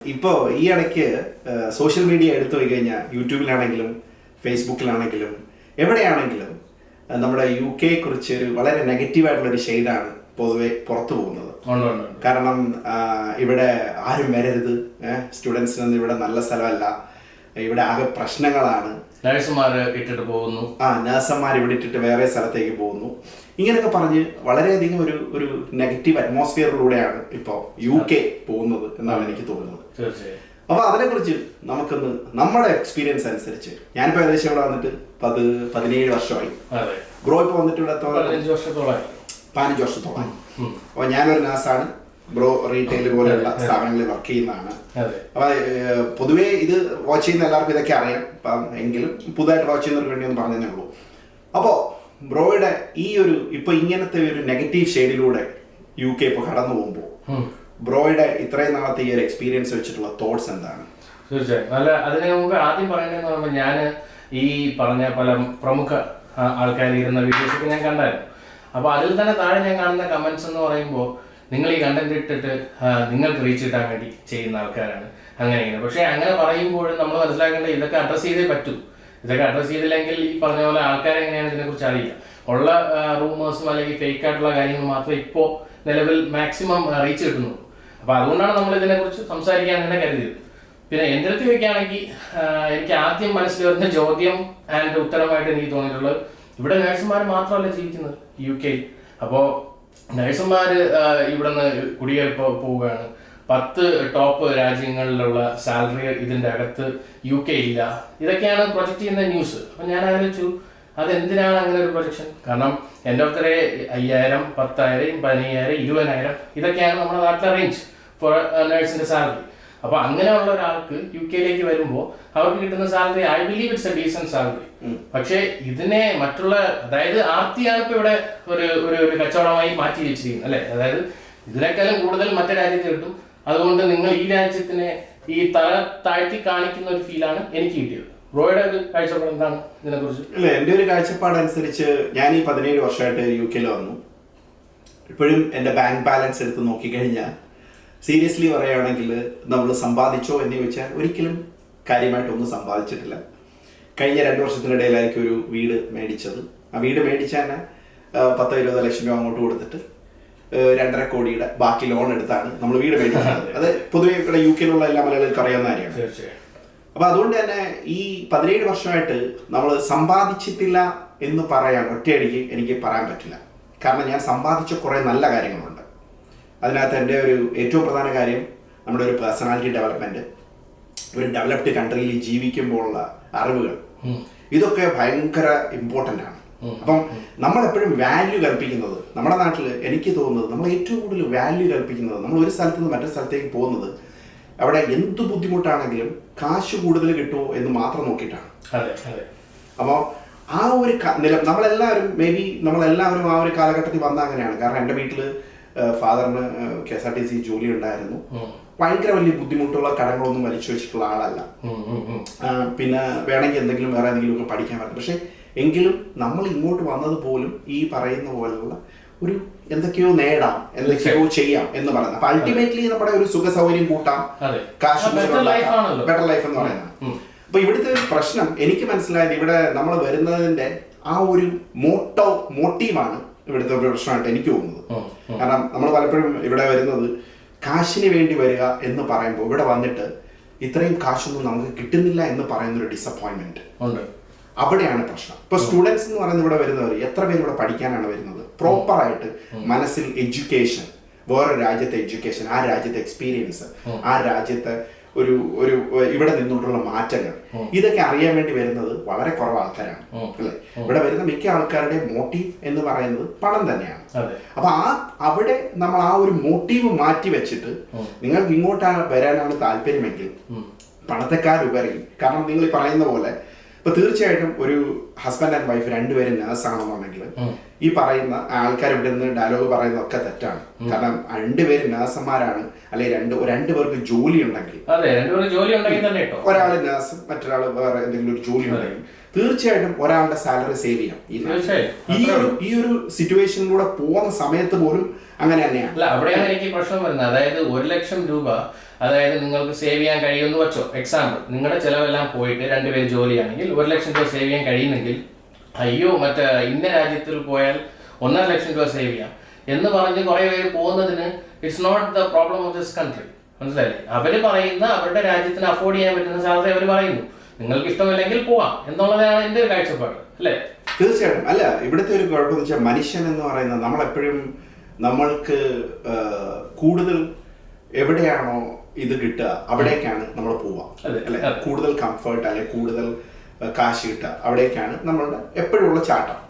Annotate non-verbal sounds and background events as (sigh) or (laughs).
ഇപ്പോൾ ഈ ഇടയ്ക്ക് സോഷ്യൽ മീഡിയ എടുത്തു പോയി കഴിഞ്ഞാൽ യൂട്യൂബിലാണെങ്കിലും ഫേസ്ബുക്കിലാണെങ്കിലും എവിടെയാണെങ്കിലും നമ്മുടെ യു കെയെ കുറിച്ച് ഒരു വളരെ നെഗറ്റീവായിട്ടുള്ള ഒരു ഷെയ്ഡാണ് പൊതുവെ പുറത്തു പോകുന്നത്. കാരണം ഇവിടെ ആരും വരരുത്. സ്റ്റുഡൻസിനൊന്നും ഇവിടെ നല്ല സ്ഥലമല്ല. ഇവിടെ ആകെ പ്രശ്നങ്ങളാണ്. നഴ്സുമാർ ഇട്ടിട്ട് പോകുന്നു. ആ നഴ്സന്മാർ ഇവിടെ ഇട്ടിട്ട് വേറെ സ്ഥലത്തേക്ക് പോകുന്നു. ഇങ്ങനെയൊക്കെ പറഞ്ഞ് വളരെയധികം ഒരു ഒരു നെഗറ്റീവ് അറ്റ്മോസ്ഫിയറിലൂടെയാണ് ഇപ്പോൾ യു കെ പോകുന്നത് എന്നാണ് എനിക്ക് തോന്നുന്നത്. തീർച്ചയായും. അതിനെ അതിനെക്കുറിച്ച് നമുക്കൊന്ന് നമ്മുടെ എക്സ്പീരിയൻസ് അനുസരിച്ച്. ഞാനിപ്പോ ഏകദേശം ഇവിടെ വന്നിട്ട് പത് പതിനേഴ് വർഷമായി. ബ്രോ ഇപ്പൊ വന്നിട്ട് ഇവിടെ പതിനഞ്ച് വർഷത്തോളമായി. പതിനഞ്ച് വർഷത്തോളം. അപ്പൊ ഞാനൊരു നാസാണ് ബ്രോ റീറ്റെയിൽ പോലെയുള്ള സ്ഥാപനങ്ങളിൽ വർക്ക് ചെയ്യുന്നതാണ്. അപ്പൊ പൊതുവേ ഇത് വാച്ച് ചെയ്യുന്ന എല്ലാവർക്കും ഇതൊക്കെ അറിയാം. അപ്പം എങ്കിലും പുതുതായിട്ട് വാച്ച് ചെയ്യുന്നവർക്ക് വേണ്ടി ഒന്ന് പറഞ്ഞതേ ഉള്ളൂ. അപ്പോ ബ്രോയുടെ ഈ ഒരു ഇപ്പൊ ഇങ്ങനത്തെ ഒരു നെഗറ്റീവ് ഷെയ്ഡിലൂടെ യു കെ ഇപ്പൊ കടന്നു പോകുമ്പോൾ. ബ്രോയുടെ ഇത്രയും നാളത്തെ ഈ ഒരു എക്സ്പീരിയൻസ് വെച്ചിട്ടുള്ള തോട്ട്സ് എന്താണ്? തീർച്ചയായും. അല്ല അതിന് മുമ്പ് ആദ്യം പറയുന്നതെന്ന് പറയുമ്പോൾ ഞാൻ ഈ പറഞ്ഞ പല പ്രമുഖ ആൾക്കാർ ഇരുന്ന വീഡിയോസ് ഒക്കെ ഞാൻ കണ്ടായിരുന്നു. അപ്പോൾ അതിൽ തന്നെ താഴെ ഞാൻ കാണുന്ന കമന്റ്സ് എന്ന് പറയുമ്പോൾ നിങ്ങൾ ഈ കണ്ടന്റ് ഇട്ടിട്ട് നിങ്ങൾക്ക് റീച്ച് കിട്ടാൻ വേണ്ടി ചെയ്യുന്ന ആൾക്കാരാണ് അങ്ങനെ ഇങ്ങനെ. പക്ഷേ അങ്ങനെ പറയുമ്പോഴും നമ്മൾ മനസ്സിലാക്കേണ്ടത് ഇതൊക്കെ അഡ്രസ്സ് ചെയ്തേ പറ്റൂ. ഇതൊക്കെ അഡ്രസ്സ് ചെയ്തില്ലെങ്കിൽ ഈ പറഞ്ഞ പോലെ ആൾക്കാർ എങ്ങനെയാണ് ഇതിനെക്കുറിച്ച് അറിയുക? ഉള്ള റൂമേഴ്സും അല്ലെങ്കിൽ ഫേക്ക് ആയിട്ടുള്ള കാര്യങ്ങൾ മാത്രമേ ഇപ്പോൾ നിലവിൽ മാക്സിമം റീച്ച് കിട്ടുന്നുള്ളൂ. അപ്പോൾ അതുകൊണ്ടാണ് നമ്മൾ ഇതിനെക്കുറിച്ച് സംസാരിക്കാൻ തന്നെ കരുതിയത്. പിന്നെ എന്റെ അടുത്ത് എനിക്ക് ആദ്യം മനസ്സിൽ വരുന്ന ചോദ്യം ആൻഡ് ഉത്തരമായിട്ട് എനിക്ക് തോന്നിയിട്ടുള്ളത്. ഇവിടെ നഴ്സുമാർ മാത്രമല്ല ജീവിക്കുന്നത് യു കെയിൽ അപ്പോൾ നഴ്സുമാർ ഇവിടെ നിന്ന് കുടിയേറി പോവുകയാണ്. പത്ത് ടോപ്പ് രാജ്യങ്ങളിലുള്ള സാലറി ഇതിന്റെ അകത്ത് യു കെ ഇല്ല. ഇതൊക്കെയാണ് പ്രൊജക്റ്റ് ചെയ്യുന്ന ന്യൂസ്. അപ്പം ഞാൻ ആലോചിച്ചു അതെന്തിനാണ് അങ്ങനെ ഒരു പ്രൊജക്ഷൻ കാരണം എന്റെ ഡേ അയ്യായിരം പത്തായിരം പതിനയ്യായിരം ഇരുപതിനായിരം ഇതൊക്കെയാണ് നമ്മുടെ നാട്ടിലെ റേഞ്ച് ഫോർ നേഴ്സിന്റെ സാലറി അപ്പൊ അങ്ങനെയുള്ള ഒരാൾക്ക് യു കെയിലേക്ക് വരുമ്പോൾ അവർക്ക് കിട്ടുന്ന salary I believe it's a decent salary പക്ഷേ ഇതിനെ മറ്റുള്ള അതായത് ആർത്തിയാണ് ഇപ്പൊ ഇവിടെ ഒരു ഒരു ഒരു കച്ചവടമായി മാറ്റി വെച്ചിരിക്കുന്നത് അല്ലെ? അതായത് ഇതിനേക്കാളും കൂടുതൽ മറ്റു രാജ്യത്ത് കിട്ടും. അതുകൊണ്ട് നിങ്ങൾ ഈ രാജ്യത്തിനെ ഈ തല താഴ്ത്തി കാണിക്കുന്ന ഒരു ഫീലാണ് എനിക്ക് കിട്ടിയത്. റോയുടെ ഒരു കാഴ്ചപ്പാട് എന്താണ് ഇതിനെക്കുറിച്ച്? ഇല്ല എന്റെ ഒരു കാഴ്ചപ്പാട് അനുസരിച്ച് ഞാൻ ഈ പതിനേഴ് വർഷമായിട്ട് യു കെയിൽ വന്നു. ഇപ്പോഴും എന്റെ ബാങ്ക് ബാലൻസ് എടുത്ത് നോക്കിക്കഴിഞ്ഞാൽ സീരിയസ്ലി പറയുകയാണെങ്കിൽ നമ്മൾ സമ്പാദിച്ചോ എന്ന് ചോദിച്ചാൽ ഒരിക്കലും കാര്യമായിട്ടൊന്നും സമ്പാദിച്ചിട്ടില്ല. കഴിഞ്ഞ രണ്ട് വർഷത്തിനിടയിലായിരിക്കും ഒരു വീട് മേടിച്ചത്. ആ വീട് മേടിച്ചാൽ പത്തോ ഇരുപതോ ലക്ഷം രൂപ അങ്ങോട്ട് കൊടുത്തിട്ട് രണ്ടര കോടിയുടെ ബാക്കി ലോൺ എടുത്താണ് നമ്മൾ വീട് മേടിച്ചത് അത് പൊതുവെ ഇവിടെ യു കെയിലുള്ള എല്ലാ മലയാളികൾക്കും അറിയാവുന്ന കാര്യമാണ്. തീർച്ചയായും അപ്പൊ അതുകൊണ്ട് തന്നെ ഈ പതിനേഴ് വർഷമായിട്ട് നമ്മൾ സമ്പാദിച്ചിട്ടില്ല എന്ന് പറയാൻ ഒറ്റയടിക്ക് എനിക്ക് പറയാൻ പറ്റില്ല. കാരണം ഞാൻ സമ്പാദിച്ച കുറെ നല്ല കാര്യങ്ങളുണ്ട്. അതിനകത്ത് എന്റെ ഒരു ഏറ്റവും പ്രധാന കാര്യം നമ്മുടെ ഒരു പേഴ്സണാലിറ്റി ഡെവലപ്മെന്റ് ഒരു ഡെവലപ്ഡ് കൺട്രിയിൽ ജീവിക്കുമ്പോഴുള്ള അറിവുകൾ. ഇതൊക്കെ ഭയങ്കര ഇമ്പോർട്ടന്റ് ആണ്. അപ്പം നമ്മളെപ്പോഴും വാല്യൂ കൽപ്പിക്കുന്നത് നമ്മുടെ നാട്ടിൽ എനിക്ക് തോന്നുന്നത് നമ്മൾ ഏറ്റവും കൂടുതൽ വാല്യൂ കൽപ്പിക്കുന്നത് നമ്മൾ ഒരു സ്ഥലത്ത് നിന്ന് മറ്റൊരു സ്ഥലത്തേക്ക് പോകുന്നത് അവിടെ എന്ത് ബുദ്ധിമുട്ടാണെങ്കിലും കാശ് കൂടുതൽ കിട്ടുമോ എന്ന് മാത്രം നോക്കിയിട്ടാണ്. അപ്പോൾ ആ ഒരു നില നമ്മളെല്ലാവരും മേ ബി നമ്മളെല്ലാവരും ആ ഒരു കാലഘട്ടത്തിൽ വന്ന അങ്ങനെയാണ്. കാരണം എന്റെ വീട്ടിൽ ഫാദറിന് K S R T C ജോലി ഉണ്ടായിരുന്നു. ഭയങ്കര വലിയ ബുദ്ധിമുട്ടുള്ള കടങ്ങളൊന്നും വലിച്ചു വെച്ചിട്ടുള്ള ആളല്ല. പിന്നെ വേണമെങ്കിൽ എന്തെങ്കിലും വേറെ എന്തെങ്കിലും ഒക്കെ പഠിക്കാൻ പറ്റും. പക്ഷെ എങ്കിലും നമ്മൾ ഇങ്ങോട്ട് വന്നത് പോലും ഈ പറയുന്ന പോലുള്ള ഒരു എന്തൊക്കെയോ നേടാം എന്തൊക്കെയോ (laughs) ചെയ്യാം എന്ന് പറയുന്നത്. അപ്പൊ അൾട്ടിമേറ്റ്ലി നമ്മുടെ ഒരു സുഖ സൗകര്യം കൂട്ടാം. കാശ് ബെറ്റർ ലൈഫ് എന്ന് പറയുന്നത്. അപ്പൊ ഇവിടുത്തെ ഒരു പ്രശ്നം എനിക്ക് മനസ്സിലായത് ഇവിടെ നമ്മൾ വരുന്നതിന്റെ ആ ഒരു മോട്ടോ മോട്ടീവാണ് ഇവിടുത്തെ ഒരു പ്രശ്നമായിട്ട് എനിക്ക് തോന്നുന്നത്. കാരണം നമ്മൾ പലപ്പോഴും ഇവിടെ വരുന്നത് കാശിന് വേണ്ടി വരിക എന്ന് പറയുമ്പോൾ ഇവിടെ വന്നിട്ട് ഇത്രയും കാശൊന്നും നമുക്ക് കിട്ടുന്നില്ല എന്ന് പറയുന്ന ഒരു ഡിസപ്പോയിന്റ്മെന്റ് ഉണ്ട്. അവിടെയാണ് പ്രശ്നം. ഇപ്പൊ സ്റ്റുഡൻസ് എന്ന് പറയുന്നത് ഇവിടെ വരുന്നവർ എത്ര പേര് ഇവിടെ പഠിക്കാനാണ് വരുന്നത്? പ്രോപ്പർ ആയിട്ട് മനസ്സിൽ എഡ്യൂക്കേഷൻ വേറെ രാജ്യത്തെ എഡ്യൂക്കേഷൻ ആ രാജ്യത്തെ എക്സ്പീരിയൻസ് ആ രാജ്യത്തെ ഒരു ഒരു ഇവിടെ നിന്നുകൊണ്ടുള്ള മാറ്റങ്ങൾ. ഇതൊക്കെ അറിയാൻ വേണ്ടി വരുന്നത് വളരെ കുറവ് ആൾക്കാരാണ് അല്ലെ? ഇവിടെ വരുന്ന മിക്ക ആൾക്കാരുടെ മോട്ടീവ് എന്ന് പറയുന്നത് പണം തന്നെയാണ്. അപ്പൊ ആ അവിടെ നമ്മൾ ആ ഒരു മോട്ടീവ് മാറ്റി വെച്ചിട്ട് നിങ്ങൾക്ക് ഇങ്ങോട്ട് വരാനാണ് താല്പര്യമെങ്കിൽ പണത്തെക്കാളുപരി കാരണം നിങ്ങൾ പറയുന്ന പോലെ ഇപ്പൊ തീർച്ചയായിട്ടും ഒരു ഹസ്ബൻഡ് ആൻഡ് വൈഫ് രണ്ടുപേരും നേഴ്സ് ആണെന്നുണ്ടെങ്കിൽ ഈ പറയുന്ന ആൾക്കാർ ഇവിടെ നിന്ന് ഡയലോഗ് പറയുന്നതൊക്കെ തെറ്റാണ്. കാരണം രണ്ടുപേരും നേഴ്സന്മാരാണ് അല്ലെങ്കിൽ രണ്ട് രണ്ടു പേർക്ക് ജോലി ഉണ്ടെങ്കിൽ ഒരാൾ നേഴ്സ് മറ്റൊരാൾ വേറെ എന്തെങ്കിലും ഒരു ജോലി ഉണ്ടെങ്കിൽ തീർച്ചയായിട്ടും ഒരാളുടെ സാലറി സേവ് ചെയ്യാം. ഈ ഒരു ഈ ഒരു സിറ്റുവേഷനിലൂടെ പോകുന്ന സമയത്ത് പോലും അങ്ങനെ തന്നെയാണ്. അല്ല അവിടെയാണ് എനിക്ക് പ്രശ്നം വരുന്നത്. അതായത് ഒരു ലക്ഷം രൂപ അതായത് നിങ്ങൾക്ക് സേവ് ചെയ്യാൻ കഴിയുമെന്ന് വെച്ചോ. എക്സാമ്പിൾ നിങ്ങളുടെ ചിലവെല്ലാം പോയിട്ട് രണ്ടുപേര് ജോലിയാണെങ്കിൽ ഒരു ലക്ഷം രൂപ സേവ് ചെയ്യാൻ കഴിയുന്നെങ്കിൽ അയ്യോ മറ്റേ ഇന്ന രാജ്യത്തിൽ പോയാൽ ഒന്നര ലക്ഷം രൂപ സേവ് ചെയ്യാം. എന്ന് പറഞ്ഞ് കുറെ പേര് പോകുന്നതിന് it's not the problem of this country മനസ്സിലായില്ലേ? അവർ പറയുന്ന അവരുടെ രാജ്യത്തിന് അഫോർഡ് ചെയ്യാൻ പറ്റുന്ന സാലറി അവർ പറയുന്നു. നിങ്ങൾക്ക് ഇഷ്ടമില്ലെങ്കിൽ പോവാം. എന്നുള്ളതാണ് എന്റെ ഒരു കാഴ്ചപ്പാട്. അല്ലേ? തീർച്ചയായിട്ടും. അല്ല ഇവിടുത്തെ ഒരു കുഴപ്പമെന്ന് വെച്ചാൽ മനുഷ്യൻ എന്ന് പറയുന്നത് നമ്മളെപ്പോഴും നമ്മൾക്ക് കൂടുതൽ എവിടെയാണോ ഇത് കിട്ടുക അവിടേക്കാണ് നമ്മൾ പോവുക. അതെ, അല്ലെ? കൂടുതൽ കംഫർട്ട് അല്ലെ കൂടുതൽ കാശ് കിട്ടുക. അവിടേക്കാണ് നമ്മളുടെ എപ്പോഴുള്ള ചാട്ടം.